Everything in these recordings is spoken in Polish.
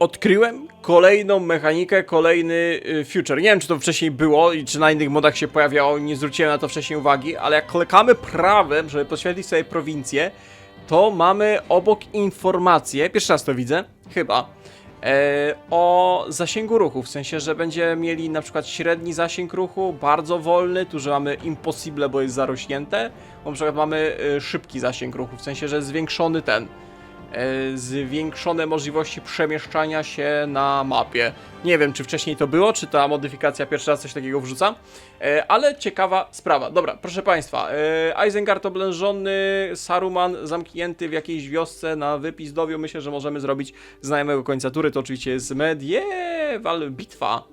odkryłem kolejną mechanikę, kolejny y, future. Nie wiem, czy to wcześniej było i czy na innych modach się pojawiało, nie zwróciłem na to wcześniej uwagi, ale jak klikamy prawem, żeby poświetlić sobie prowincję, to mamy obok informację, pierwszy raz to widzę, chyba, e, o zasięgu ruchu, w sensie, że będziemy mieli na przykład średni zasięg ruchu, bardzo wolny, tu, że mamy impossible, bo jest zarośnięte, bo na przykład mamy y, szybki zasięg ruchu, w sensie, że zwiększony ten, zwiększone możliwości przemieszczania się na mapie. Nie wiem, czy wcześniej to było, czy ta modyfikacja pierwszy raz coś takiego wrzuca, e, ale ciekawa sprawa. Dobra, proszę Państwa, e, Isengard oblężony, Saruman zamknięty w jakiejś wiosce na wypizdowiu. Myślę, że możemy zrobić znajomego końca tury. To oczywiście jest medieval bitwa.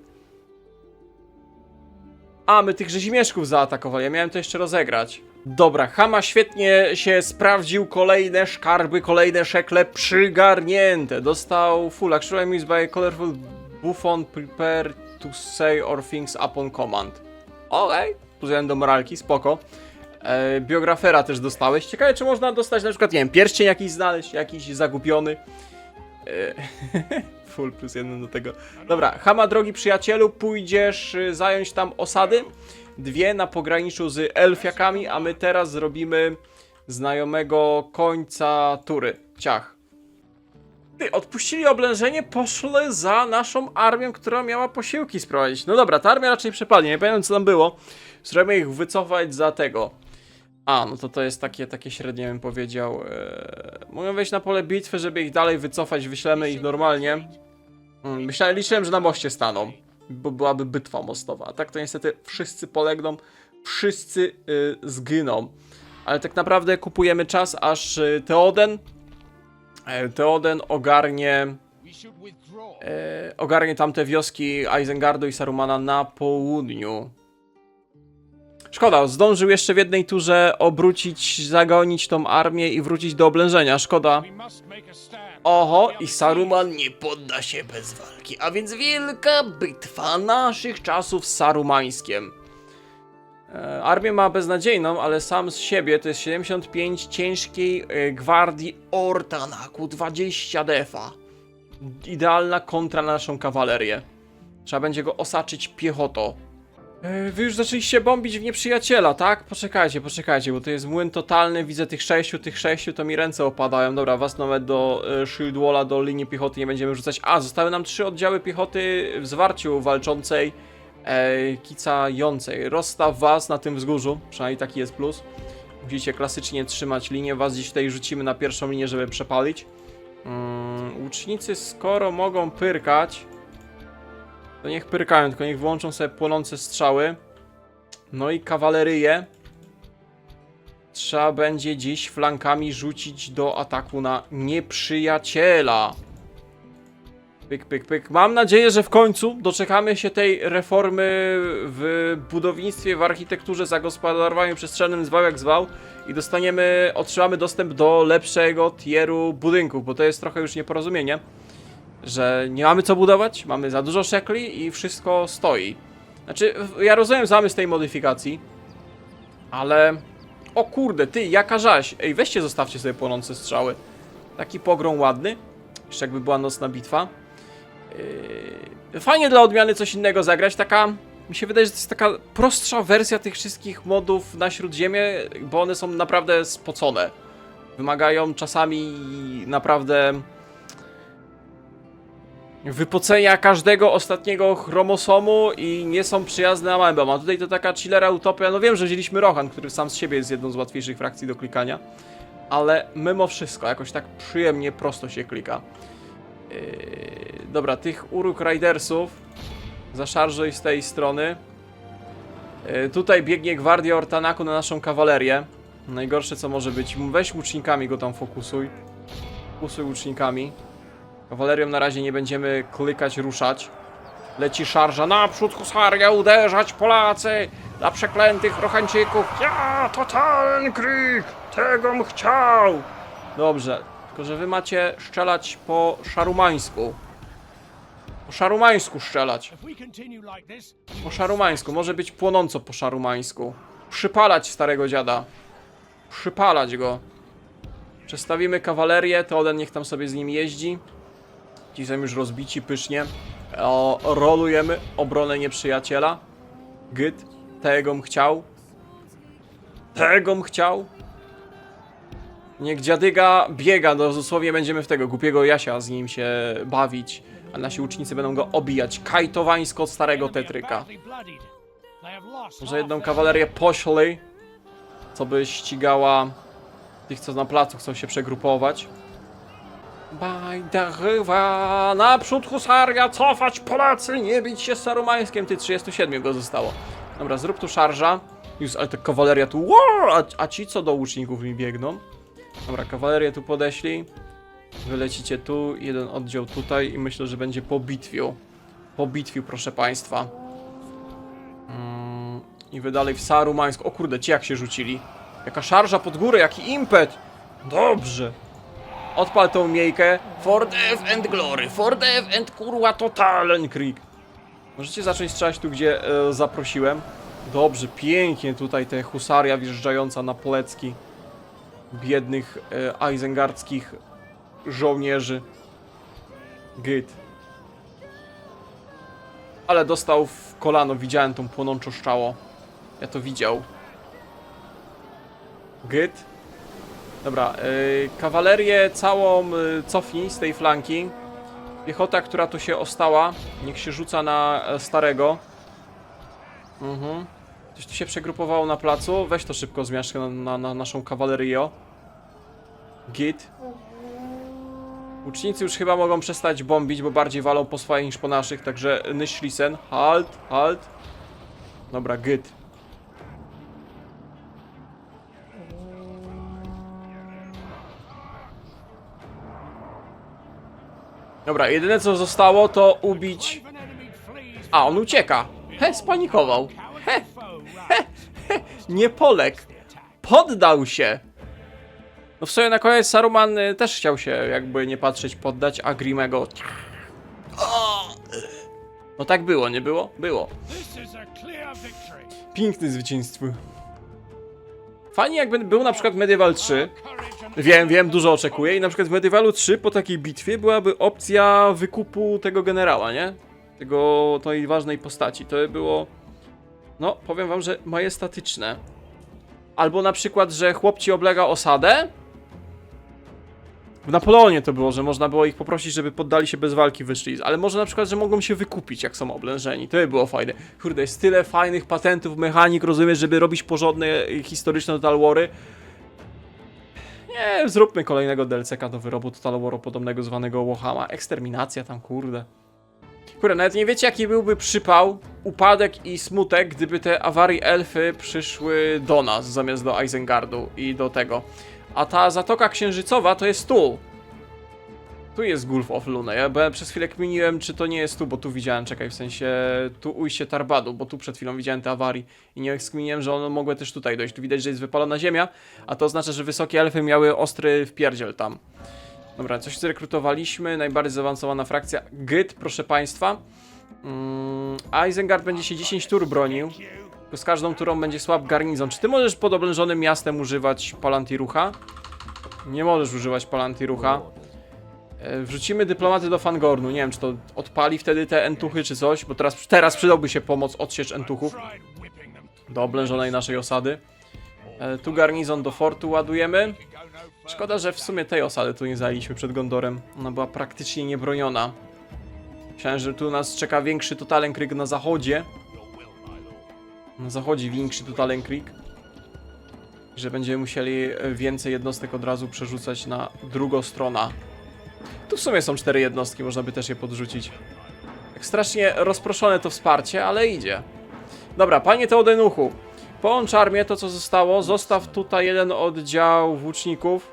A, my tych rzezimieszków zaatakowali, ja miałem to jeszcze rozegrać. Dobra, Hama świetnie się sprawdził, kolejne szkarby, kolejne szekle przygarnięte. Dostał full action used by colorful buffon prepare to say or things upon command. Okej, plus jeden do moralki, spoko. E, biografera też dostałeś. Ciekawe, czy można dostać na przykład, nie wiem, pierścień jakiś znaleźć, jakiś zagubiony. E, full plus jeden do tego. Dobra, Hama, drogi przyjacielu, pójdziesz y, zająć tam osady. Dwie na pograniczu z elfiakami, a my teraz zrobimy znajomego końca tury. Ciach. Ty, odpuścili oblężenie, poszli za naszą armią, która miała posiłki sprowadzić. No dobra, ta armia raczej przepadnie, nie pamiętam co tam było. Spróbujemy ich wycofać za tego. A, no to to jest takie, takie średnie bym powiedział. Eee, mogę wejść na pole bitwy, żeby ich dalej wycofać, wyślemy ich normalnie. Mm, Myślałem, liczyłem, że na moście staną, bo byłaby bitwa mostowa. A tak to niestety wszyscy polegną, wszyscy y, zginą. Ale tak naprawdę kupujemy czas, aż y, Teoden, e, Teoden ogarnie, e, ogarnie tamte wioski Isengardu i Sarumana na południu. Szkoda, zdążył jeszcze w jednej turze obrócić, zagonić tą armię i wrócić do oblężenia. Szkoda. Oho, i Saruman nie podda się bez walki, a więc wielka bitwa naszych czasów z Sarumańskiem. E, armię ma beznadziejną, ale sam z siebie to jest 75 ciężkiej e, gwardii Ortanaku, 20 defa. Idealna kontra na naszą kawalerię. Trzeba będzie go osaczyć piechotą. E, Wy już zaczęliście bombić w nieprzyjaciela, tak? Poczekajcie, poczekajcie, bo to jest młyn totalny, widzę tych sześciu, tych sześciu, to mi ręce opadają. Dobra, was nawet do e, shield walla, do linii piechoty nie będziemy rzucać. A, zostały nam trzy oddziały piechoty w zwarciu walczącej, e, kicającej. Rozstaw was na tym wzgórzu, przynajmniej taki jest plus. Musicie klasycznie trzymać linię, was gdzieś tutaj rzucimy na pierwszą linię, żeby przepalić. Mm, łucznicy skoro mogą pyrkać, to niech pyrkają, tylko niech włączą sobie płonące strzały. No i kawaleryję. Trzeba będzie dziś flankami rzucić do ataku na nieprzyjaciela. Pyk, pyk, pyk. Mam nadzieję, że w końcu doczekamy się tej reformy w budownictwie, w architekturze, zagospodarowaniu przestrzennym, zwał jak zwał i dostaniemy, otrzymamy dostęp do lepszego tieru budynków, bo to jest trochę już nieporozumienie że nie mamy co budować, mamy za dużo szekli i wszystko stoi. Znaczy, ja rozumiem zamysł tej modyfikacji, ale... O kurde, ty, jaka żaś! Ej, weźcie, zostawcie sobie płonące strzały. Taki pogrom ładny. Jeszcze jakby była nocna bitwa. Yy... Fajnie dla odmiany coś innego zagrać, taka... Mi się wydaje, że to jest taka prostsza wersja tych wszystkich modów na Śródziemie, bo one są naprawdę spocone. Wymagają czasami naprawdę wypocenia każdego ostatniego chromosomu i nie są przyjazne amebom. A tutaj to taka chillera utopia. No wiem, że wzięliśmy Rohan, który sam z siebie jest jedną z łatwiejszych frakcji do klikania, ale mimo wszystko jakoś tak przyjemnie, prosto się klika. Yy, dobra, tych Uruk Ridersów zaszarżuj z tej strony. Yy, tutaj biegnie Gwardia Ortanaku na naszą kawalerię. Najgorsze co może być, weź łucznikami go tam fokusuj. Fokusuj łucznikami. Kawalerią na razie nie będziemy klikać, ruszać. Leci szarża, naprzód husaria, uderzać Polacy! Dla przeklętych Rochańczyków! Ja, to ten krik! Tego bym chciał! Dobrze, tylko że wy macie strzelać po szarumańsku. Po szarumańsku strzelać. Po szarumańsku, może być płonąco po szarumańsku. Przypalać starego dziada. Przypalać go. Przestawimy kawalerię, to Oden niech tam sobie z nim jeździ. Ci są już rozbici pysznie. O, rolujemy obronę nieprzyjaciela. Gyt. Tegom chciał. Tegom chciał. Niech dziadyga biega, no dosłownie będziemy w tego głupiego Jasia z nim się bawić, a nasi ucznicy będą go obijać. Kajtowańsko od starego Tetryka. Może jedną kawalerię poślej, co by ścigała tych, co na placu chcą się przegrupować. Bajdarywa, naprzód husaria, cofać Polacy, nie bić się z Sarumańskiem. Ty, 37 go zostało. Dobra, zrób tu szarża. Już, ale ta kawaleria tu, wow, a, a ci co do łuczników mi biegną? Dobra, kawalerię tu podeślij. Wylecicie tu, jeden oddział tutaj i myślę, że będzie po bitwiu. Po bitwiu, proszę państwa. Mm, I wy dalej w Sarumańsk. O kurde, ci jak się rzucili. Jaka szarża pod górę, jaki impet. Dobrze. Odpal tą miejkę. For death and glory, for death and kurwa totalen Krieg. Możecie zacząć strzelać tu, gdzie e, zaprosiłem. Dobrze, pięknie tutaj te husaria wjeżdżająca na plecki biednych e, żołnierzy. Git. Ale dostał w kolano, widziałem tą płonącą szczało. Ja to widział. Git. Dobra, yy, kawalerię całą yy, cofnij z tej flanki. Piechota, która tu się ostała, niech się rzuca na e, starego. Mhm. Coś tu się przegrupowało na placu. Weź to szybko zmiażdż na, na, na naszą kawalerię. Git. Łucznicy już chyba mogą przestać bombić, bo bardziej walą po swoich niż po naszych, także Nyszlisen, halt, halt. Dobra, git. Dobra, jedyne co zostało to ubić... A, on ucieka. He, spanikował. He, he, he, nie Polek. Poddał się. No w sumie na koniec Saruman y, też chciał się jakby nie patrzeć poddać, a Grimego... No tak było, nie było? Było. Piękne zwycięstwo. Fajnie jakby był na przykład Medieval 3. Wiem, wiem, dużo oczekuję i na przykład w Medievalu 3 po takiej bitwie byłaby opcja wykupu tego generała, nie? Tego, tej ważnej postaci. To by było, no powiem wam, że majestatyczne. Albo na przykład, że chłop ci oblega osadę. W Napoleonie to było, że można było ich poprosić, żeby poddali się bez walki, wyszli. Ale może na przykład, że mogą się wykupić, jak są oblężeni. To by było fajne. Kurde, jest tyle fajnych patentów, mechanik, rozumiesz, żeby robić porządne y, historyczne Total Wary. Nie, zróbmy kolejnego DLC-ka do wyrobu Total Waru podobnego zwanego Warhamma. Eksterminacja tam, kurde. Kurde, nawet nie wiecie jaki byłby przypał, upadek i smutek, gdyby te awarii elfy przyszły do nas zamiast do Isengardu i do tego. A ta Zatoka Księżycowa to jest tu. Tu jest Gulf of Luna. Ja byłem przez chwilę kminiłem, czy to nie jest tu, bo tu widziałem, czekaj, w sensie tu ujście Tarbadu, bo tu przed chwilą widziałem te awarii i nie skminiłem, że one mogły też tutaj dojść. Tu widać, że jest wypalona ziemia, a to oznacza, że wysokie elfy miały ostry wpierdziel tam. Dobra, coś zrekrutowaliśmy, najbardziej zaawansowana frakcja. Gyt, proszę państwa. Mm, Isengard będzie się 10 tur bronił. Z każdą turą będzie słab garnizon. Czy ty możesz pod oblężonym miastem używać Palantirucha? Nie możesz używać Palantirucha. E, Wrzucimy dyplomaty do Fangornu. Nie wiem, czy to odpali wtedy te entuchy, czy coś, bo teraz, teraz przydałby się pomoc odsiecz entuchów do oblężonej naszej osady. E, Tu garnizon do fortu ładujemy. Szkoda, że w sumie tej osady tu nie zajęliśmy przed Gondorem. Ona była praktycznie niebroniona. Myślałem, że tu nas czeka większy Totalenkryg na zachodzie. Na zachodzie większy Totalenkryg. Że będziemy musieli e, więcej jednostek od razu przerzucać na drugą stronę. Tu w sumie są cztery jednostki, można by też je podrzucić. Tak strasznie rozproszone to wsparcie, ale idzie. Dobra, panie Teodenuchu, połącz armię, to co zostało, zostaw tutaj jeden oddział włóczników.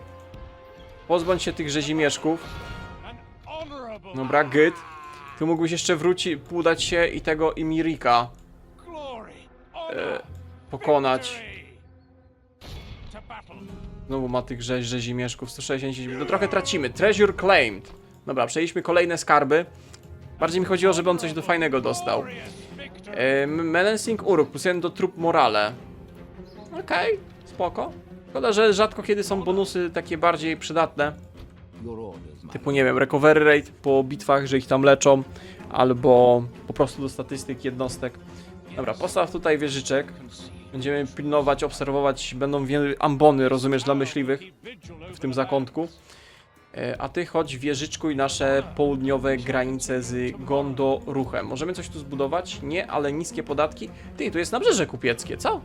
Pozbądź się tych rzezimieszków. Dobra, git. Tu mógłbyś jeszcze wrócić, udać się i tego Imirika e, pokonać. Znowu ma tych rzeź, rzezimieszków, 160, no trochę tracimy. Treasure claimed. Dobra, przejęliśmy kolejne skarby. Bardziej mi chodziło, żeby on coś do fajnego dostał. E, Menacing Uruk, plus jeden do trup morale. Okej, spoko. Szkoda, że rzadko kiedy są bonusy takie bardziej przydatne. Typu nie wiem, recovery rate po bitwach, że ich tam leczą, albo po prostu do statystyk jednostek. Dobra, postaw tutaj wieżyczek. Będziemy pilnować, obserwować, będą ambony, rozumiesz, dla myśliwych w tym zakątku. E, A ty chodź wieżyczkuj nasze południowe granice z Gondoruchem. Możemy coś tu zbudować? Nie, ale niskie podatki. Ty, tu jest nabrzeże kupieckie, co?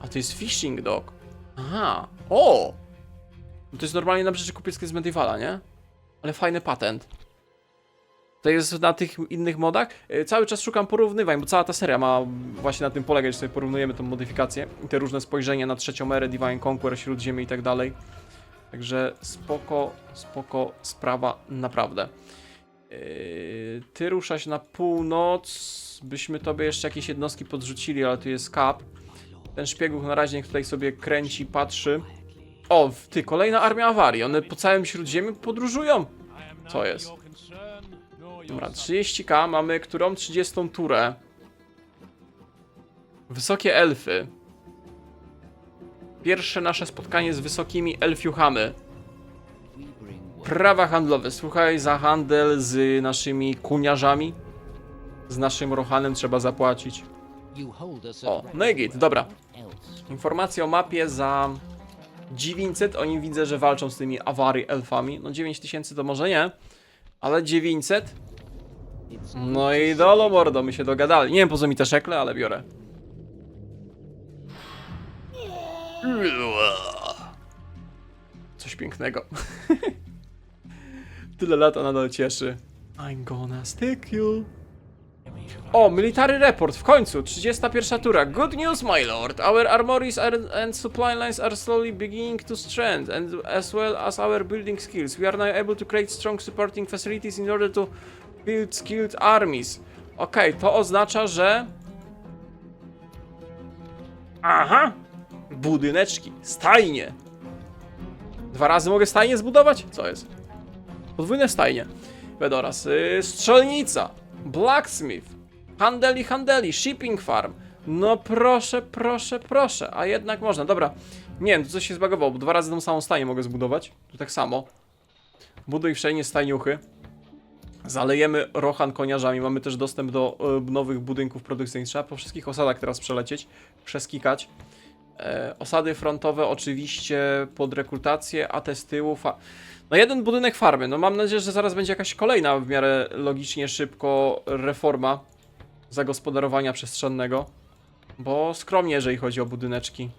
A to jest fishing dock. Aha, o! No To jest normalnie nabrzeże kupieckie z Medievala, nie? Ale fajny patent. To jest na tych innych modach. E, Cały czas szukam porównywań, bo cała ta seria ma właśnie na tym polegać, że sobie porównujemy tą modyfikację i te różne spojrzenia na trzecią erę, Divine Conquer, Śródziemie i tak dalej. Także spoko, spoko sprawa, naprawdę. Yy, ty ruszasz na północ, byśmy tobie jeszcze jakieś jednostki podrzucili, ale tu jest kap. Ten szpiegów na razie niech tutaj sobie kręci, patrzy. O, ty, kolejna armia awarii, one po całym Śródziemiu podróżują. Co jest? Dobra, 30k, mamy którą? 30 turę. Wysokie elfy. Pierwsze nasze spotkanie z wysokimi elfiuchamy. Prawa handlowe. Słuchaj, za handel z naszymi kuniarzami, z naszym Rohanem trzeba zapłacić. O, no dobra. Informacja o mapie za 900. Oni widzę, że walczą z tymi awary elfami. No 9000 to może nie, ale 900. No i dolo mordo, my się dogadali. Nie wiem po co mi te szekle, ale biorę. Coś pięknego. Tyle lat, a nadal cieszy. I'm gonna stick you. O, military report, w końcu, 31 tura. Good news, my lord. Our armories are, and supply lines are slowly beginning to strength, and as well as our building skills. We are now able to create strong supporting facilities in order to build skilled armies. Okej, to oznacza, że... Aha! Budyneczki, stajnie. Dwa razy mogę stajnie zbudować? Co jest? Podwójne stajnie. Bedoras. Yy, strzelnica. Blacksmith. Handeli, handeli. Shipping farm. No proszę, proszę, proszę. A jednak można. Dobra. Nie wiem, tu coś się zbagowało, bo dwa razy tą samą stajnię mogę zbudować. Tu tak samo. Buduj wszędzie stajniuchy. Zalejemy Rohan koniarzami. Mamy też dostęp do y, nowych budynków produkcyjnych. Trzeba po wszystkich osadach teraz przelecieć, przeskikać. E, osady frontowe oczywiście pod rekrutację, a te z tyłu. No jeden budynek farmy. No mam nadzieję, że zaraz będzie jakaś kolejna w miarę logicznie, szybko reforma zagospodarowania przestrzennego. Bo skromnie, jeżeli chodzi o budyneczki.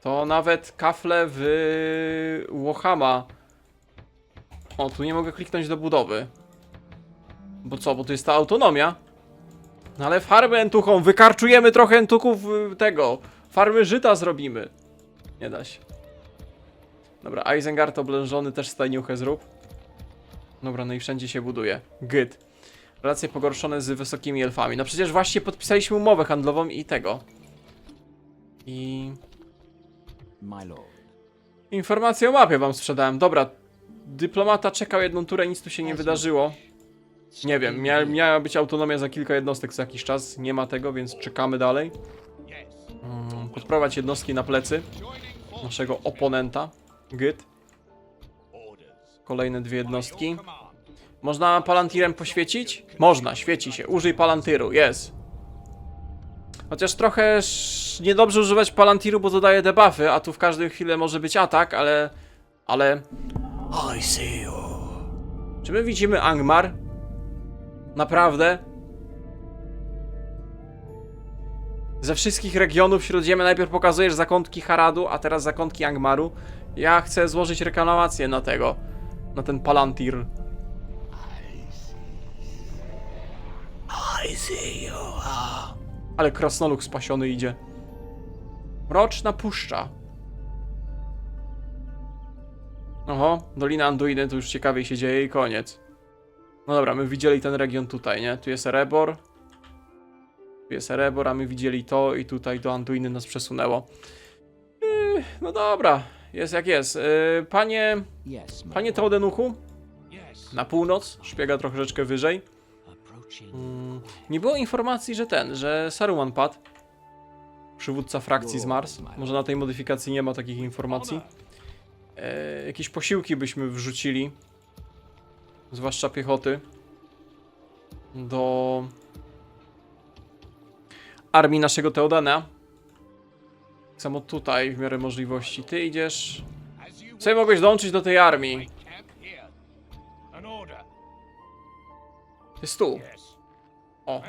To nawet kafle w Łochama. O, tu nie mogę kliknąć do budowy. Bo co, bo to jest ta autonomia? No ale farmę entuchą, wykarczujemy trochę entuków y, tego. Farmy żyta zrobimy. Nie da się. Dobra, Isengard oblężony też stajniuchę zrób. Dobra, no i wszędzie się buduje. Gyd. Relacje pogorszone z wysokimi elfami. No przecież właśnie podpisaliśmy umowę handlową i tego. I... My lord. Informację o mapie wam sprzedałem. Dobra. Dyplomata czekał jedną turę, nic tu się nie wydarzyło. Nie wiem, mia miała być autonomia za kilka jednostek co jakiś czas. Nie ma tego, więc czekamy dalej. Mm, podprowadź jednostki na plecy naszego oponenta. Gyd. Kolejne dwie jednostki. Można palantirem poświecić? Można, świeci się. Użyj palantiru, jest. Chociaż trochę niedobrze używać palantiru, bo dodaje debuffy, a tu w każdej chwili może być atak, ale... Ale... I see you. Czy my widzimy Angmar? Naprawdę? Ze wszystkich regionów Śródziemia najpierw pokazujesz zakątki Haradu, a teraz zakątki Angmaru. Ja chcę złożyć reklamację na tego, na ten Palantir. I see you. Ale krasnolud spasiony idzie. Mroczna puszcza. Oho, Dolina Anduiny, to już ciekawiej się dzieje i koniec. No dobra, my widzieli ten region tutaj, nie? Tu jest Erebor. Tu jest Erebor, a my widzieli to i tutaj do Anduiny nas przesunęło. Yy, no dobra, jest jak jest. Yy, panie, panie. Teodenuchu, na północ, szpiega troszeczkę wyżej. Mm, nie było informacji, że ten, że Saruman padł. Przywódca frakcji z Mars. Może na tej modyfikacji nie ma takich informacji. E, jakieś posiłki byśmy wrzucili. Zwłaszcza piechoty, do armii naszego Teodena. Tak Samo tutaj, w miarę możliwości. Ty idziesz... Sobie mogłeś dołączyć do tej armii. Stół. Yes. O,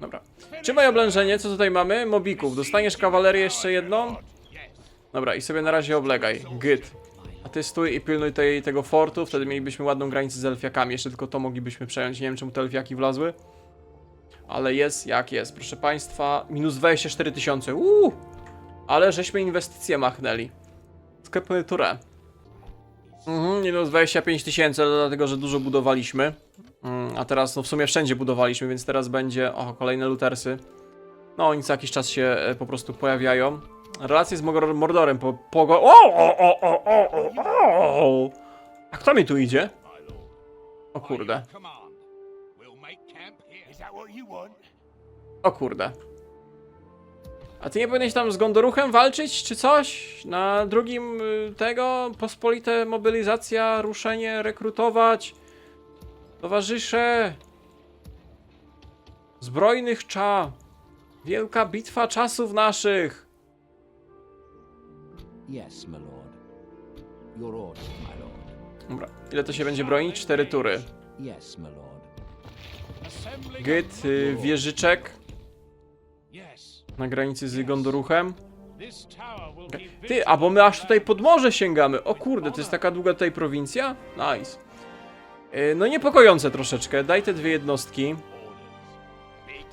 dobra. Trzymaj oblężenie, co tutaj mamy? Mobików. Dostaniesz kawalerię jeszcze jedną? Dobra, i sobie na razie oblegaj. Git. Ty stój i pilnuj tej, tego fortu, wtedy mielibyśmy ładną granicę z elfiakami. Jeszcze tylko to moglibyśmy przejąć. Nie wiem, czemu te elfiaki wlazły. Ale jest jak jest, proszę państwa. Minus 24 tysiące. Uuu! Ale żeśmy inwestycje machnęli. Sklepy Ture. Mhm, minus 25 tysięcy, dlatego, że dużo budowaliśmy. Mm, a teraz, no w sumie wszędzie budowaliśmy, więc teraz będzie... O, kolejne lutersy. No, oni co jakiś czas się e, po prostu pojawiają. Relacje z Mordorem po... po o, o, o, o, o, o, o. A kto mi tu idzie? O kurde. O kurde. A ty nie powinieneś tam z Gondoruchem walczyć, czy coś? Na drugim y, tego? Pospolite mobilizacja, ruszenie, rekrutować. Towarzysze. Zbrojnych cza. Wielka bitwa czasów naszych. Yes, my lord. Your orders, my lord. Dobra, ile to się będzie bronić? Cztery tury. Yes, my lord. Gyt, y, wieżyczek Yes. na granicy z Gondoruchem. This tower will be Ty, a bo my aż tutaj pod morze sięgamy. O kurde, to jest taka długa tutaj prowincja? Nice. Yy, No niepokojące troszeczkę. Daj te dwie jednostki.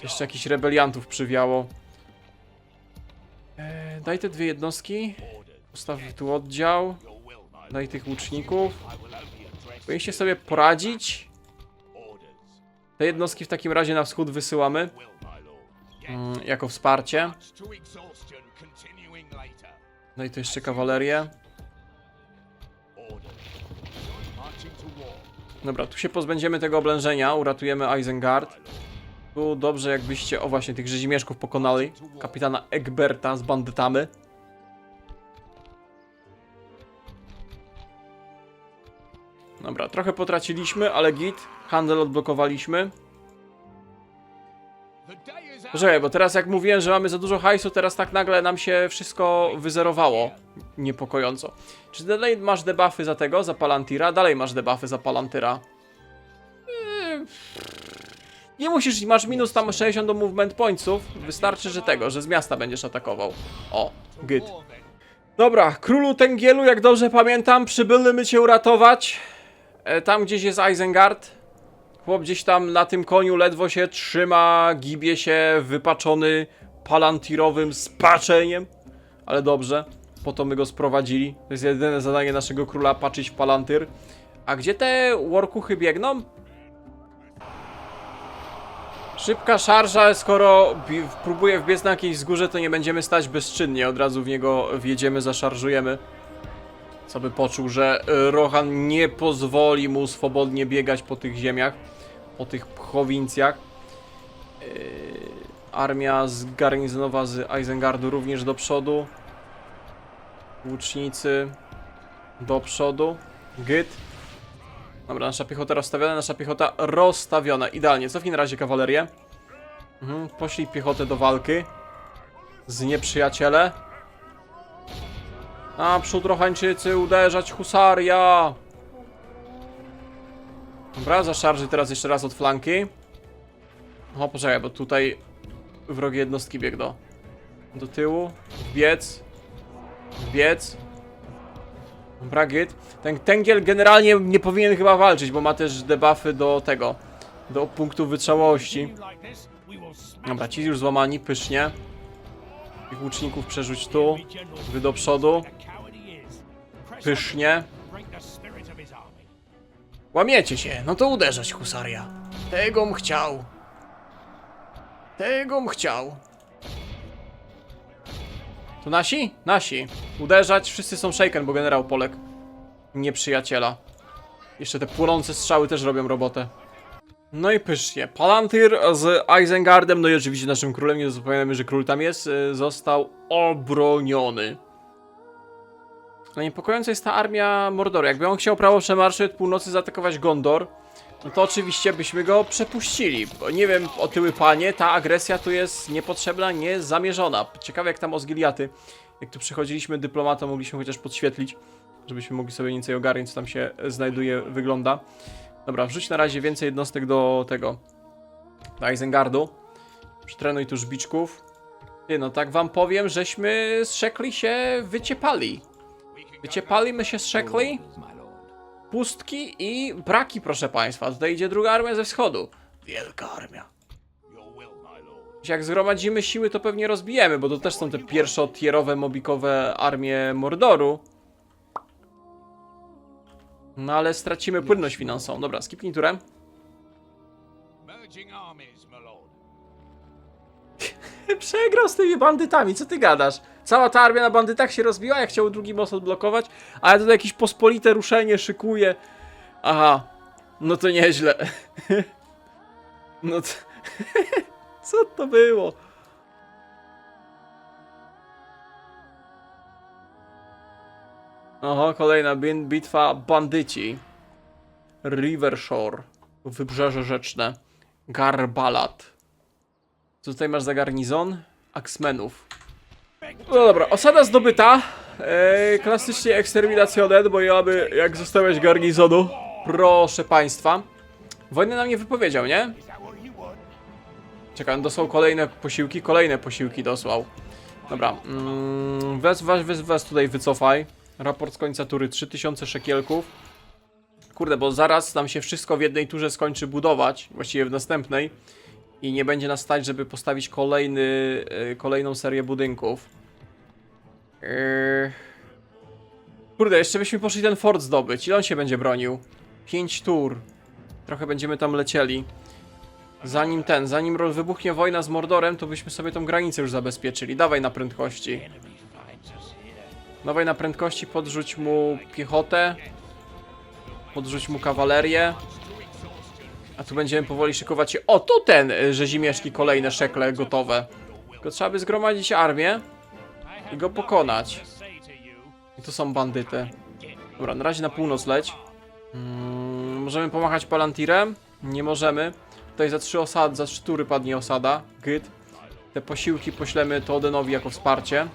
Jeszcze jakichś rebeliantów przywiało. Yy, Daj te dwie jednostki. Ustaw tu oddział. Daj tych łuczników. Powinniście sobie poradzić. Te jednostki w takim razie na wschód wysyłamy. mm, Jako wsparcie. to later. Daj tu jeszcze kawalerię. To. Dobra, tu się pozbędziemy tego oblężenia, uratujemy Isengard. Tu dobrze jakbyście, o właśnie, tych rzezimieszków pokonali. Kapitana Egberta z bandytami. Dobra, trochę potraciliśmy, ale git. Handel odblokowaliśmy. Poczekaj, bo teraz jak mówiłem, że mamy za dużo hajsu, teraz tak nagle nam się wszystko wyzerowało. Niepokojąco. Czy dalej masz debuffy za tego, za Palantira? Dalej masz debuffy za Palantira. Eee, Nie musisz, masz minus tam 60 do movement pointsów. Wystarczy, że tego, że z miasta będziesz atakował. O, git. Dobra, królu Tengielu, jak dobrze pamiętam, przybyliśmy cię uratować. E, tam gdzieś jest Isengard. Chłop gdzieś tam na tym koniu ledwo się trzyma, gibie się wypaczony palantirowym spaczeniem. Ale dobrze, po to my go sprowadzili. To jest jedyne zadanie naszego króla, patrzeć w palantyr. A gdzie te workuchy biegną? Szybka szarża, skoro próbuje wbiec na jakieś wzgórze, to nie będziemy stać bezczynnie, od razu w niego wjedziemy, zaszarżujemy. Co by poczuł, że y, Rohan nie pozwoli mu swobodnie biegać po tych ziemiach, po tych prowincjach. Yy, armia z garnizonowa z Isengardu również do przodu. Łucznicy do przodu. Gyt. Dobra, nasza piechota rozstawiona, nasza piechota rozstawiona. Idealnie. Cofnij na razie kawalerię. Mhm, poślij piechotę do walki. Z nieprzyjaciele. Naprzód Rohańczycy, uderzać husaria! Dobra, zaszarży teraz jeszcze raz od flanki. O, poczekaj, bo tutaj wrogie jednostki biegną. Do tyłu, wbiec, wbiec. Dobra, git. Ten Tengiel generalnie nie powinien chyba walczyć, bo ma też debuffy do tego, do punktu wytrzymałości. Dobra, ci już złamani, pysznie. Tych łuczników przerzuć tu, wy do przodu, pysznie. Łamiecie się, no to uderzać, husaria. Tegom chciał. Tegom chciał. To nasi? Nasi. Uderzać, wszyscy są shaken, bo generał Polek. Nieprzyjaciela. Jeszcze te płonące strzały też robią robotę. No i pysznie. Palantir z Isengardem, no i oczywiście naszym królem, nie zapominajmy, że król tam jest, y, został obroniony. No niepokojąca jest ta armia Mordoru. Jakby on chciał prawo przemarszu od północy zaatakować Gondor, no to oczywiście byśmy go przepuścili. Bo nie wiem, otyły panie, ta agresja tu jest niepotrzebna, niezamierzona. Ciekawe jak tam Osgiliaty. Jak tu przychodziliśmy dyplomatą, mogliśmy chociaż podświetlić, żebyśmy mogli sobie nieco ogarnąć, co tam się znajduje, wygląda. Dobra, wrzuć na razie więcej jednostek do tego, do Isengardu. Przytrenuj tu żbiczków. Ty, no tak wam powiem, żeśmy z Szekli się wyciepali. Wyciepali się z Szekli, my pustki i braki, proszę państwa. Tutaj idzie druga armia ze wschodu. Wielka armia. My. Jak zgromadzimy siły, to pewnie rozbijemy, bo to też są te pierwszotierowe, mobikowe armie Mordoru. No ale stracimy płynność finansową. Dobra, skipnij turę. Przegrał z tymi bandytami, co ty gadasz? Cała ta armia na bandytach się rozbiła, jak chciał drugi most odblokować, a ja tutaj jakieś pospolite ruszenie szykuję. Aha, no to nieźle. No to... Co to było? Oho, kolejna bitwa bandyci. River Shore. Wybrzeże rzeczne. Garbalat. Co tutaj masz za garnizon? Axmenów. No dobra, osada zdobyta. Eee, klasycznie eksterminacjonet, bo ja by jak zostawiać garnizonu. Proszę państwa. Wojnę nam nie wypowiedział, nie? On dosłał kolejne posiłki, kolejne posiłki dosłał. Dobra, mm, wez, weź, weź, weź tutaj wycofaj. Raport z końca tury 3000 szekielków. Kurde, bo zaraz nam się wszystko w jednej turze skończy budować, właściwie w następnej. I nie będzie nas stać, żeby postawić kolejny, y, kolejną serię budynków. Yy... Kurde, jeszcze byśmy poszli ten fort zdobyć. Ile on się będzie bronił? 5 tur. Trochę będziemy tam lecieli. Zanim ten, zanim wybuchnie wojna z Mordorem, to byśmy sobie tą granicę już zabezpieczyli. Dawaj na prędkości. Dawaj na prędkości, podrzuć mu piechotę. Podrzuć mu kawalerię. A tu będziemy powoli szykować się. O, tu ten y, rzezimieszki, kolejne szekle gotowe. Tylko trzeba by zgromadzić armię i go pokonać. I to są bandyty. Dobra, na razie na północ leć. Mm, możemy pomachać palantirem? Nie możemy. Tutaj za trzy osady, za trzy tury padnie osada. Gyd. Te posiłki poślemy Todenowi jako wsparcie.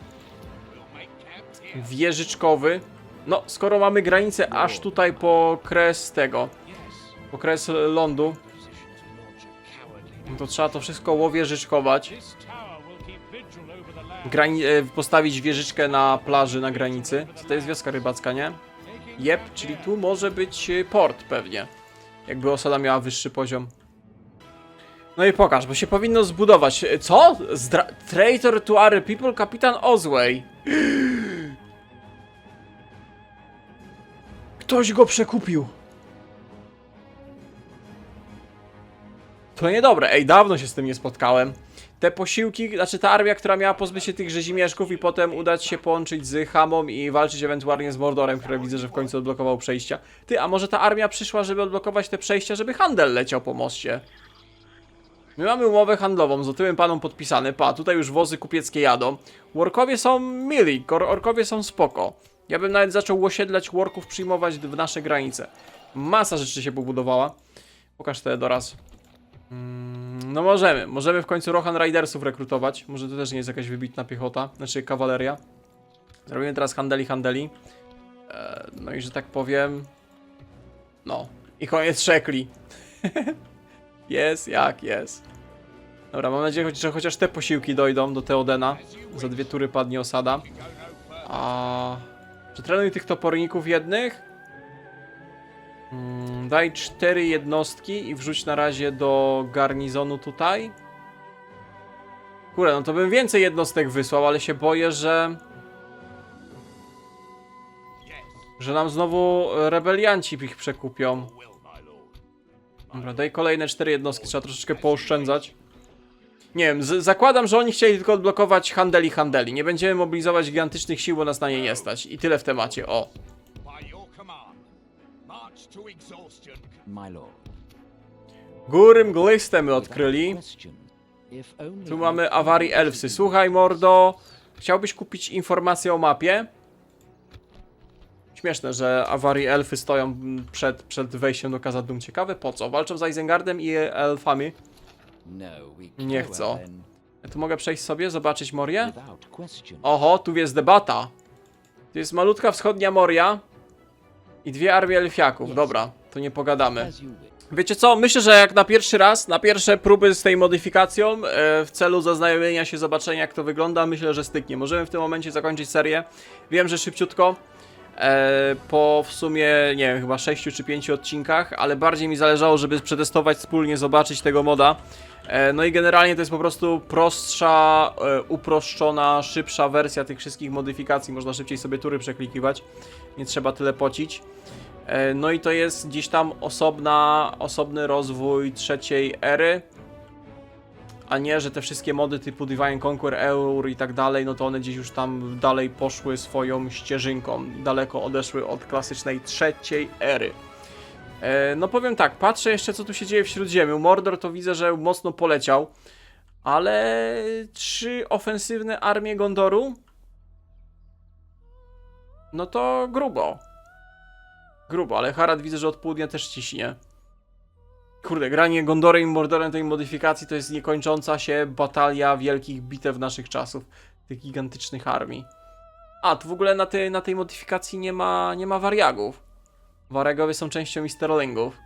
Wieżyczkowy. No, skoro mamy granicę aż tutaj po kres tego, po kres lądu, to trzeba to wszystko łowieżyczkować. Grani e, postawić wieżyczkę na plaży na granicy. Co to jest wioska rybacka, nie? Jep, czyli tu może być e, port pewnie. Jakby osada miała wyższy poziom. No i pokaż, bo się powinno zbudować. E, Co? Zdra Traitor to our people, kapitan Ozway. Ktoś go przekupił. To niedobre. Ej, dawno się z tym nie spotkałem. Te posiłki, znaczy ta armia, która miała pozbyć się tych rzezimieszków i potem udać się połączyć z Hamą i walczyć ewentualnie z Mordorem, które widzę, że w końcu odblokował przejścia. Ty, a może ta armia przyszła, żeby odblokować te przejścia, żeby handel leciał po moście? My mamy umowę handlową z otyłym panom podpisany. Pa, tutaj już wozy kupieckie jadą. Workowie są mili, orkowie są spoko. Ja bym nawet zaczął osiedlać worków, przyjmować w nasze granice. Masa rzeczy się pobudowała. Pokaż te doraz. Mm, no możemy. Możemy w końcu Rohan Ridersów rekrutować. Może to też nie jest jakaś wybitna piechota. Znaczy kawaleria. Zrobimy teraz handeli, handeli. E, no i że tak powiem... No. I koniec szekli. jest jak jest. Dobra, mam nadzieję, że chociaż te posiłki dojdą do Teodena. Za dwie tury padnie osada. A... Przetrenuj tych toporników jednych. Mm, daj cztery jednostki i wrzuć na razie do garnizonu tutaj. Kurde, no to bym więcej jednostek wysłał, ale się boję, że... Że nam znowu rebelianci ich przekupią. Dobra, daj kolejne cztery jednostki, trzeba troszeczkę pooszczędzać. Nie wiem, z- zakładam, że oni chcieli tylko odblokować handeli handeli. Nie będziemy mobilizować gigantycznych sił, bo nas na nie nie stać. I tyle w temacie, o. By your command, march to exhaustion. My lord. Góry mgliste my odkryli. Tu mamy awarii elfsy. Słuchaj, mordo, chciałbyś kupić informację o mapie? Śmieszne, że awarii elfy stoją przed, przed wejściem do Kazadum. Ciekawe po co? Walczą z Isengardem i elfami. No, Nie then, Ja tu mogę przejść sobie, zobaczyć Morię? Oho, tu jest debata. Tu jest malutka wschodnia Moria i dwie armie elfiaków. Dobra, to nie pogadamy. Wiecie co? Myślę, że jak na pierwszy raz, na pierwsze próby z tej modyfikacją, e, w celu zaznajomienia się, zobaczenia jak to wygląda, myślę, że styknie. Możemy w tym momencie zakończyć serię. Wiem, że szybciutko, e, po w sumie, nie wiem, chyba 6 czy 5 odcinkach, ale bardziej mi zależało, żeby przetestować wspólnie, zobaczyć tego moda. E, no i generalnie to jest po prostu prostsza, e, uproszczona, szybsza wersja tych wszystkich modyfikacji. Można szybciej sobie tury przeklikiwać, nie trzeba tyle pocić. E, No i to jest gdzieś tam osobna, osobny rozwój trzeciej ery. A nie, że te wszystkie mody typu Divine Conquer, Eur i tak dalej, no to one gdzieś już tam dalej poszły swoją ścieżynką. Daleko odeszły od klasycznej trzeciej ery. E, No powiem tak, patrzę jeszcze co tu się dzieje w Śródziemiu. Mordor to widzę, że mocno poleciał. Ale trzy ofensywne armie Gondoru? No to grubo. Grubo, ale Harad widzę, że od południa też ciśnie. Kurde, granie Gondorem i Mordorem tej modyfikacji to jest niekończąca się batalia wielkich bitew naszych czasów. Tych gigantycznych armii. A, tu w ogóle na, tej na tej modyfikacji nie ma, nie ma wariagów. Wariagowie są częścią Easterlingów.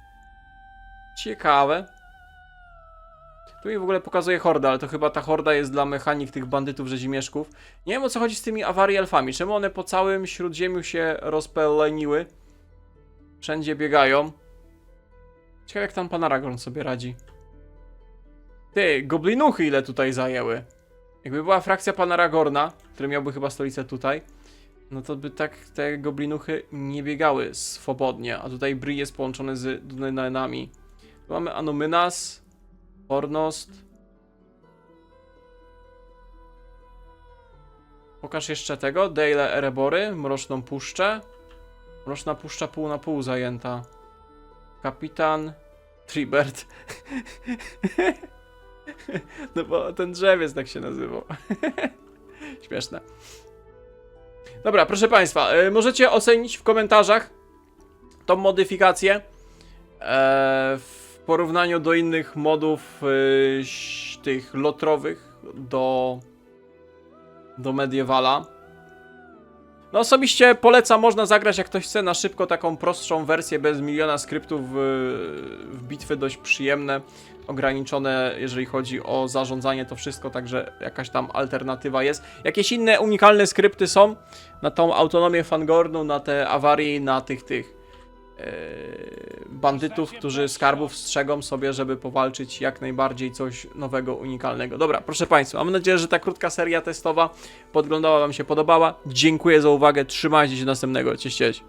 Ciekawe. Tu mi w ogóle pokazuje horda, ale to chyba ta horda jest dla mechanik tych bandytów rzezimieszków. Nie wiem o co chodzi z tymi awarii elfami. Czemu one po całym śródziemiu się rozpeleniły? Wszędzie biegają. Ciekawe jak tam pan Aragorn sobie radzi. Ty, goblinuchy ile tutaj zajęły. Jakby była frakcja pana Aragorna, który miałby chyba stolicę tutaj, no to by tak te goblinuchy nie biegały swobodnie, a tutaj Bri jest połączony z Dunenami. Tu mamy Anumynas, Pornost. Pokaż jeszcze tego, Dale Erebory, Mroczną Puszczę. Mroczna Puszcza pół na pół zajęta. Kapitan Tribert. no bo ten drzewiec tak się nazywał. Śmieszne. Dobra, proszę Państwa, y, możecie ocenić w komentarzach tą modyfikację e, w porównaniu do innych modów y, tych lotrowych do do Medievala. No osobiście polecam, można zagrać jak ktoś chce na szybko taką prostszą wersję bez miliona skryptów w, w bitwy dość przyjemne, ograniczone jeżeli chodzi o zarządzanie to wszystko, także jakaś tam alternatywa jest. Jakieś inne unikalne skrypty są na tą autonomię Fangornu, na te awarii, na tych tych bandytów, którzy skarbów strzegą sobie, żeby powalczyć jak najbardziej coś nowego, unikalnego. Dobra, proszę Państwa, mam nadzieję, że ta krótka seria testowa podglądała Wam się podobała. Dziękuję za uwagę, trzymajcie się następnego. Cześć, cześć.